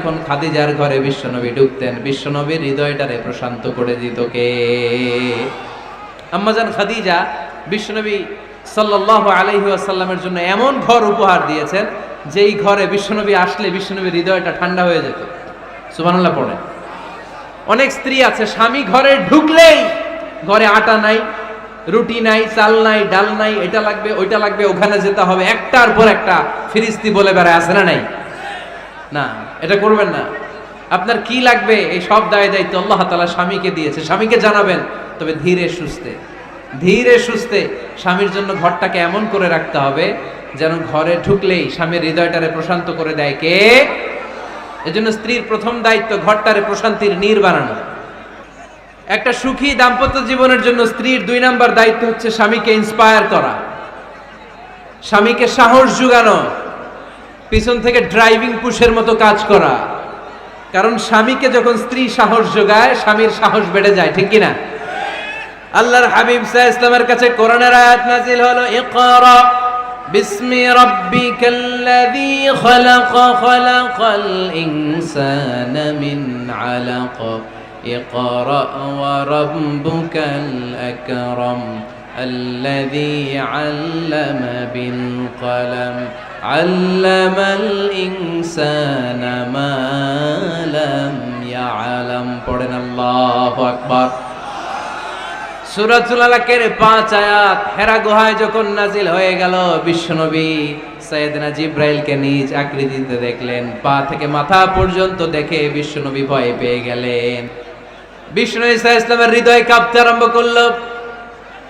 এখন খাদিজার ঘরে বিশ্বনবী ঢুকতেন। বিশ্বনবীর হৃদয়টারে প্রশান্ত করে দিত কে? আম্মাজান খাদিজা বিশ্বনবী সাল্লাল্লাহু আলাইহি ওয়াসাল্লামের জন্য এমন ঘর উপহার দিয়েছেন, যেই ঘরে বিশ্বনবী আসলে বিশ্বনবীর হৃদয়টা ঠান্ডা হয়ে যেত। সুবহানাল্লাহ পড়ে অনেক স্ত্রী আছে, স্বামী ঘরে ঢুকলেই ঘরে আটা নাই, রুটি নাই, চাল নাই, ডাল নাই, এটা লাগবে, ওইটা লাগবে, ওখানে যেতে হবে, একটার পর একটা ফিরিস্তি বলে বেড়ায় আছে না নাই? না, এটা করবেন না। আপনার কি লাগবে? এই সব দায় দায়িত্ব আল্লাহ তালা স্বামীকে দিয়েছে। স্বামীকে জানাবেন, তবে ধীরে সুস্থে। ধীরে সুস্থে স্বামীর জন্য ঘরটাকে এমন করে রাখতে হবে, যেন ঘরে ঢুকলেই স্বামীর হৃদয়টারে প্রশান্ত করে দেয়। কে? এজন্য স্ত্রীর প্রথম দায়িত্ব ঘরটারে প্রশান্তির নীর বানানো। একটা সুখী দাম্পত্য জীবনের জন্য স্ত্রীর দুই নাম্বার দায়িত্ব হচ্ছে স্বামীকে ইন্সপায়ার করা। স্বামীকে সাহস জুগানো পিছন থেকে ড্রাইভিং পুশের মতো কাজ করা। কারণ স্বামীকে যখন স্ত্রী সাহস যোগায়, স্বামীর সাহস বেড়ে যায়, ঠিক কিনা? আল্লাহর হাবিব সাহ ইসলামের কাছে কোরআনের আয়াত নাজিল হলো, ইকরা বিসমি রাব্বিকাল্লাযী খালাক, খালাকাল ইনসানা মিন আলাক। ইকরা ওয়া রাব্বুকাল الذي علم بالقلم علم الإنسان ما لم يعلم পড়েন আল্লাহু আকবার সূরাতুল আলাকের পাঁচ আয়াত হেরা গুহায় যখন নাজিল হয়ে গেল বিশ্বনবী সৈয়দনা জিব্রাইলকে নিজ আকৃতিতে দেখলেন পা থেকে মাথা পর্যন্ত দেখে বিশ্বনবী ভয় পেয়ে গেলেন বিষ্ণু ইসা ইসলামের হৃদয় কাঁপতে আরম্ভ করলো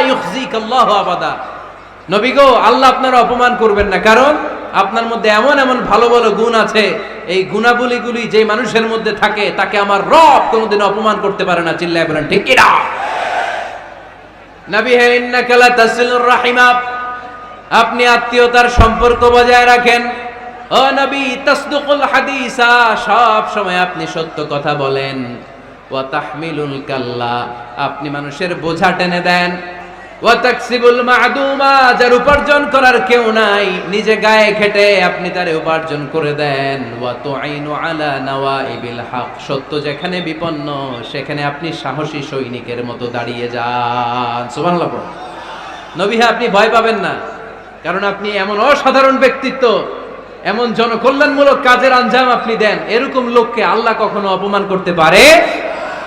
ইউখজিক আল্লাহ আবাদা। গো, আল্লাহ আপনার অপমান করবেন না। কারণ আপনার মধ্যে এমন এমন ভালো ভালো গুণ আছে, এই গুণাবলীগুলি যে মানুষের মধ্যে থাকে, তাকে আমার রব কোনোদিন অপমান করতে পারে না। চিল্লায় বলেন, ঠিক কিনা? নবী রাহিমা আপনি আত্মীয়তার সম্পর্ক বজায় রাখেন। ও নবী, তাসদুকুল হাদিসা, সব সময় আপনি সত্য কথা বলেন। ওয়া তাহমিলুল কাল্লা, আপনি মানুষের বোঝা টেনে দেন। ওয়া তাকসিবুল যার উপার্জন করার কেউ নাই, নিজে গায়ে খেটে আপনি তারে উপার্জন করে দেন। ওয়া সত্য যেখানে বিপন্ন, সেখানে আপনি সাহসী সৈনিকের মতো দাঁড়িয়ে যান। সুবহানাল্লাহ। নবী হ্যাঁ আপনি ভয় পাবেন না, কারণ আপনি এমন অসাধারণ ব্যক্তিত্ব, এমন জনকল্যাণমূলক কাজের আঞ্জাম আপনি দেন। এরকম লোককে আল্লাহ কখনো অপমান করতে পারে